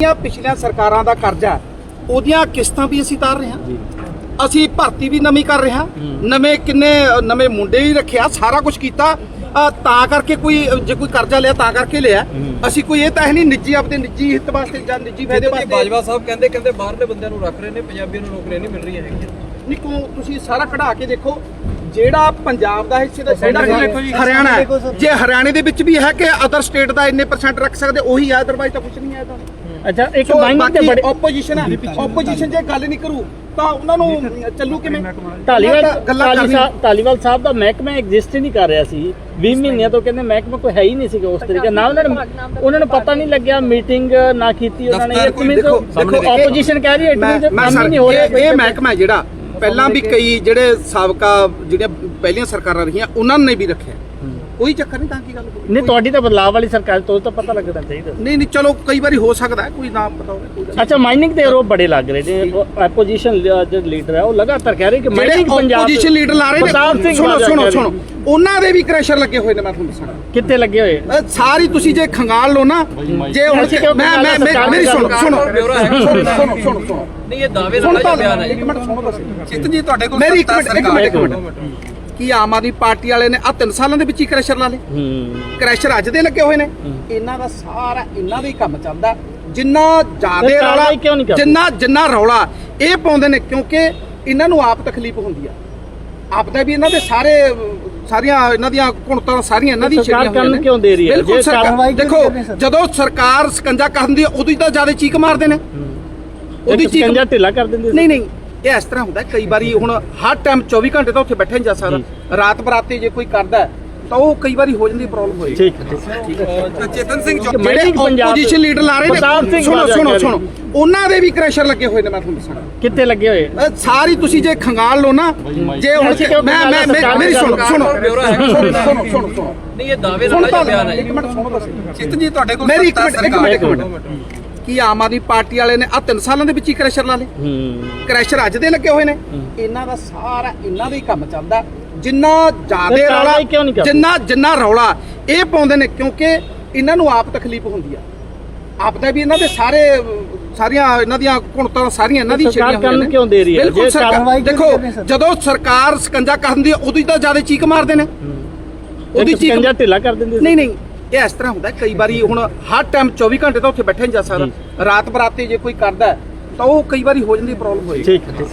ਜਿਹੜੀਆਂ ਪਿਛਲੀਆਂ ਸਰਕਾਰਾਂ ਦਾ ਕਰਜ਼ਾ ਉਹਦੀਆਂ ਕਿਸ਼ਤਾਂ ਵੀ ਅਸੀਂ ਤਾਰ ਰਹੇ ਹਾਂ। ਅਸੀਂ ਭਰਤੀ ਵੀ ਨਵੀਂ ਕਰ ਰਹੇ ਹਾਂ। ਨਵੇਂ ਕਿੰਨੇ ਨਵੇਂ ਮੁੰਡੇ ਵੀ ਰੱਖਿਆ ਸਾਰਾ ਕੁਝ ਕੀਤਾ। ਤਾਂ ਕਰਕੇ ਕੋਈ ਜੇ ਕੋਈ ਕਰਜ਼ਾ ਲਿਆ ਤਾਂ ਕਰਕੇ ਲਿਆ। ਅਸੀਂ ਕੋਈ ਇਹ ਤਾਂ ਹੈ ਨਹੀਂ ਨਿੱਜੀ ਆਪਦੇ ਨਿੱਜੀ ਹਿੱਤ ਵਾਸਤੇ ਜਾਂ ਨਿੱਜੀ ਫਾਇਦੇ ਵਾਸਤੇ ਬਾਜਵਾ ਸਾਹਿਬ ਕਹਿੰਦੇ ਕਹਿੰਦੇ ਬਾਹਰਲੇ ਬੰਦਿਆਂ ਨੂੰ ਰੱਖ ਰਹੇ ਨੇ ਪੰਜਾਬੀਆਂ ਨੂੰ ਨੌਕਰੀਆਂ ਨਹੀਂ ਮਿਲ ਰਹੀਆਂ ਹੈਗੀਆਂ। ਨਹੀਂ ਕੋ ਤੁਸੀਂ ਸਾਰਾ ਕਢਾ ਕੇ ਦੇਖੋ ਜਿਹੜਾ ਪੰਜਾਬ ਦਾ ਹਿੱਸੇ ਦਾ ਜਿਹੜਾ ਹਰਿਆਣਾ ਜੇ ਹਰਿਆਣੇ ਦੇ ਵਿੱਚ ਵੀ ਹੈ ਕਿ ਅਦਰ ਸਟੇਟ ਦਾ ਇੰਨੇ ਪਰਸੈਂਟ ਰੱਖ ਸਕਦੇ ਉਹੀ ਹੈ ਅਦਰਵਾਈਜ਼ ਤਾਂ ਕੁਝ ਨਹੀਂ ਹੈ ਤਾਂ। ਅੱਛਾ ਇੱਕ ਸੋ ਮਾਈਨਿੰਗ ਤੇ ਬਾਕੀ ਬੜੇ ਆਪੋਜੀਸ਼ਨ ਹੈ ਆਪੋਜੀਸ਼ਨ ਜੇ ਗੱਲ ਨਹੀਂ ਕਰੂ ਤਾਂ ਉਹਨਾਂ ਨੂੰ ਚੱਲੂ ਕਿਵੇਂ? ਧਾਲੀਵਾਲ ਉਹਨਾਂ ਤਾਂ ਗੱਲਾਂ ਧਾਲੀ ਕਰਨੀਆਂ। ਸਾਹਿਬ ਧਾਲੀਵਾਲ ਸਾਹਿਬ ਦਾ ਮਹਿਕਮਾ ਐਗਜ਼ਿਸਟ ਹੀ ਨਹੀਂ ਕਰ ਰਿਹਾ ਸੀ। 20 ਮਹੀਨਿਆਂ ਤੋਂ ਕਹਿੰਦੇ ਮਹਿਕਮਾ ਕੋਈ ਹੈ ਹੀ ਨਹੀਂ ਸੀਗਾ ਉਸ ਤਰੀਕੇ ਨਾਲ ਉਹਨਾਂ ਨੂੰ ਉਹਨਾਂ ਨੂੰ ਪਤਾ ਨਹੀਂ ਲੱਗਿਆ ਮੀਟਿੰਗ ਨਾ ਕੀਤੀ ਉਹਨਾਂ ਨੇ। ਦਫ਼ਤਰ ਇੱਕ ਕੋਈ ਮਿੰਟ ਦੇਖੋ, ਦੇਖੋ, ਆਪੋਜੀਸ਼ਨ ਕਹਿ ਰਹੀ ਹੈ ਮੈਂ ਇਟ ਮੈਂ ਕੰਮ ਸਰ ਨਹੀਂ ਹੋ ਰਿਹਾ ਇਹ ਇਹ ਮਹਿਕਮਾ ਹੈ ਜਿਹੜਾ ਪਹਿਲਾਂ ਵੀ ਕਈ ਜਿਹੜੇ ਸਾਬਕਾ ਜਿਹੜੀਆਂ ਪਹਿਲੀਆਂ ਸਰਕਾਰਾਂ ਰਹੀਆਂ ਉਹਨਾਂ ਨੇ ਵੀ ਰੱਖਿਆ। ਕੋਈ ਚੱਕਰ ਨਹੀਂ ਤਾਂ ਕੀ ਗੱਲ ਕੋਈ- ਨਹੀਂ ਤੁਹਾਡੀ ਤਾਂ ਬਦਲਾਅ ਵਾਲੀ ਸਰਕਾਰ ਤੋਂ ਤਾਂ ਪਤਾ ਲੱਗਣਾ ਚਾਹੀਦਾ। ਨਹੀਂ ਨਹੀਂ ਚਲੋ ਕਈ ਵਾਰੀ ਹੋ ਸਕਦਾ ਹੈ, ਕੋਈ ਨਾ ਪਤਾ ਹੋਵੇ ਕੋਈ ਗੱਲ ਅੱਛਾ ਮਾਈਨਿੰਗ ਦੇ ਆਰੋਪ ਬੜੇ ਲੱਗ ਰਹੇ ਨੇ। ਆਪੋਜੀਸ਼ਨ ਜੋ ਲੀਡਰ ਹੈ ਉਹ ਲਗਾਤਾਰ ਕਹਿ ਰਹੇ ਕਿ ਮਾਈਨਿੰਗ ਪੰਜਾਬ ਆਪੋਜੀਸ਼ਨ ਲੀਡਰ ਲਾ ਰਹੇ ਪ੍ਰਤਾਪ ਨੇ ਸੁਣੋ ਬਾਜਵਾ ਸੁਣੋ ਕਹਿ ਸੁਣੋ। ਉਹਨਾਂ ਦੇ ਵੀ ਕ੍ਰੈਸ਼ਰ ਲੱਗੇ ਹੋਏ ਨੇ ਮੈਂ ਤੁਹਾਨੂੰ ਦੱਸਣਾ ਕਿੱਥੇ ਲੱਗੇ ਹੋਏ? ਸਾਰੀ ਤੁਸੀਂ ਜੇ ਖੰਗਾਲ ਲਓ ਨਾ ਜੇ ਹੁਣ ਅਸੀਂ ਕਿਉਂ ਮੈਂ ਮੈਂ ਖੰਗਾਲ ਮੈਂ- ਮੇਰੀ ਸੁਣੋ ਸੁਣੋ ਦਾ ਬਿਊਰੋ ਹੈ। ਸੁਣੋ ਸੁਣੋ ਸੁਣੋ ਸੁਣੋ। ਨਹੀਂ ਇਹ ਦਾਅਵੇ ਸੁਣ ਨਾਲ ਤਾਂ ਬਿਆਨ ਹੈ ਇੱਕ ਮਿੰਟ ਸੁਣੋ ਬਸ। ਚਿੱਤ ਜੀ ਤੁਹਾਡੇ ਕੋਲ ਮੇਰੀ ਇੱਕ ਮਿੰਟ ਇੱਕ ਸਰਕਾਰ ਮਿੰਟ ਇੱਕ ਮਿੰਟ। ਕੀ ਆਮ ਆਦਮੀ ਪਾਰਟੀ ਵਾਲੇ ਨੇ ਆ ਤਿੰਨ ਸਾਲਾਂ ਦੇ ਵਿੱਚ ਹੀ ਕ੍ਰੈਸ਼ਰ ਲਾ ਲਏ ਹੂੰ। ਕ੍ਰੈਸ਼ਰ ਅੱਜ ਦੇ ਲੱਗੇ ਹੋਏ ਨੇ। ਇਹਨਾਂ ਦਾ ਸਾਰਾ ਇਹਨਾਂ ਦਾ ਹੀ ਕੰਮ ਚੱਲਦਾ। ਜਿੰਨਾ ਜ਼ਿਆਦੇ ਰੌਲਾ? ਜਿੰਨਾ ਜਿੰਨਾ ਰੌਲਾ ਇਹ ਪਾਉਂਦੇ ਨੇ ਕਿਉਂਕਿ ਇਹਨਾਂ ਨੂੰ ਆਪ ਤਕਲੀਫ ਹੁੰਦੀ ਆ। ਆਪ ਦਾ ਵੀ ਇਹਨਾਂ ਦੇ ਸਾਰੇ ਸਾਰੀਆਂ ਇਹਨਾਂ ਦੀਆਂ ਕੁਣਤਾਂ ਸਾਰੀਆਂ ਇਹਨਾਂ ਦੀ ਛੇੜੀਆਂ ਹੋਈਆਂ ਨੇ। ਕਿਉਂ ਦੇ ਰਹੀ ਹੈ? ਬਿਲਕੁਲ ਜੇ ਸਰਕਾਰ ਕਾਰਵਾਈ ਦੇਖੋ ਜਦੋਂ ਸਰਕਾਰ ਸਕੰਜਾ ਕਰਨ ਦੀ ਉਦੋਂ ਹੀ ਤਾਂ ਜ਼ਿਆਦਾ ਚੀਕ ਮਾਰਦੇ ਨੇ। ਉਹਦੀ ਚੀਕ ਕੰਜਾ ਢਿੱਲਾ ਕਰ ਦਿੰਦੇ ਨਹੀਂ ਨਹੀਂ ਇਹ ਇਸ ਤਰ੍ਹਾਂ ਹੁੰਦਾ ਹੈ, ਕਈ ਵਾਰੀ ਹੁਣ ਹਰ ਟਾਈਮ 24 ਘੰਟੇ ਤਾਂ ਉੱਥੇ ਬੈਠੇ ਨਹੀਂ ਜਾ ਸਕਦਾ। ਰਾਤ ਬਰਾਤੇ ਜੇ ਕੋਈ ਕਰਦਾ ਤਾਂ ਉਹ ਕਈ ਵਾਰੀ ਹੋ ਜਾਂਦੀ ਪ੍ਰੋਬਲਮ ਹੋਈ। ਠੀਕ ਚੇਤਨ ਸਿੰਘ ਜਿਹੜੇ ਆਪੋਜੀਸ਼ਨ ਲੀਡਰ ਲਾ ਰਹੇ ਨੇ ਸੁਣੋ ਸੁਣੋ ਸੁਣੋ। ਉਹਨਾਂ ਦੇ ਵੀ ਕ੍ਰੈਸ਼ਰ ਲੱਗੇ ਹੋਏ ਨੇ ਮੈਂ ਤੁਹਾਨੂੰ ਦੱਸਣਾ ਕਿੱਥੇ ਲੱਗੇ ਹੋਏ? ਸਾਰੀ ਤੁਸੀਂ ਜੇ ਖੰਗਾਲ ਲਓ ਨਾ ਜੇ ਮੈਂ ਮੈਂ ਮੇਰੀ ਸੁਣੋ ਸੁਣੋ। ਸੁਣੋ ਨਹੀਂ ਇਹ ਦਾਅਵੇ ਨਾਲ ਬਿਆਨ ਹੈ ਇੱਕ ਮਿੰਟ ਸੁਣੋ ਬਸ। ਚਿੱਤ ਜੀ ਤੁਹਾਡੇ ਕੋਲ ਮੇਰੀ ਇੱਕ ਮਿੰਟ ਇੱਕ ਮਿੰਟ। ਕੀ ਆਮ ਆਦਮੀ ਪਾਰਟੀ ਵਾਲੇ ਨੇ ਆ ਤਿੰਨ ਸਾਲਾਂ ਦੇ ਵਿੱਚ ਹੀ ਕ੍ਰੈਸ਼ਰ ਲਾ ਲਏ? ਹੂੰ। ਕ੍ਰੈਸ਼ਰ ਅੱਜ ਦੇ ਲੱਗੇ ਹੋਏ ਨੇ। ਇਹਨਾਂ ਦਾ ਸਾਰਾ ਇਹਨਾਂ ਦਾ ਹੀ ਕੰਮ ਚੱਲਦਾ। ਜਿੰਨਾ ਜ਼ਿਆਦੇ ਰੌਲਾ? ਜਿੰਨਾ ਜਿੰਨਾ ਰੌਲਾ ਇਹ ਪਾਉਂਦੇ ਨੇ ਕਿਉਂਕਿ ਇਹਨਾਂ ਨੂੰ ਆਪ ਤਕਲੀਫ ਹੁੰਦੀ ਆ। ਆਪ ਦਾ ਵੀ ਇਹਨਾਂ ਦੇ ਸਾਰੇ ਸਾਰੀਆਂ ਇਹਨਾਂ ਦੀਆਂ ਕੁਣਤਾਂ ਸਾਰੀਆਂ ਇਹਨਾਂ ਦੀ ਸਰਕਾਰ ਛੇੜੀਆਂ ਹੋਈਆਂ ਨੇ। ਕਿਉਂ ਦੇ ਰਹੀ ਹੈ? ਬਿਲਕੁਲ ਜੇ ਸਰਕਾਰ ਦੇਖੋ ਜਦੋਂ ਸਰਕਾਰ ਸਕੰਜਾ ਕਰਨ ਦੀ ਉਦੋਂ ਹੀ ਤਾਂ ਜ਼ਿਆਦਾ ਚੀਕ ਮਾਰਦੇ ਨੇ। ਉਹਦੀ ਚੀਕ ਕੰਜਾ ਢਿੱਲਾ ਕਰ ਦਿੰਦੇ ਨਹੀਂ ਨਹੀਂ ਇਹ ਇਸ ਤਰ੍ਹਾਂ ਹੁੰਦਾ ਕਈ ਵਾਰੀ ਹੁਣ ਹਰ ਟਾਈਮ 24 ਘੰਟੇ ਤਾਂ ਉੱਥੇ ਬੈਠੇ ਨਹੀਂ ਜਾ ਸਕਦਾ। ਰਾਤ ਬਰਾਤੇ ਜੇ ਕੋਈ ਕਰਦਾ ਤਾਂ ਉਹ ਕਈ ਵਾਰੀ ਹੋ ਜਾਂਦੀ ਪ੍ਰੋਬਲਮ ਹੋਈ। ਠੀਕ ਹੈ, ਠੀਕ ਹੈ।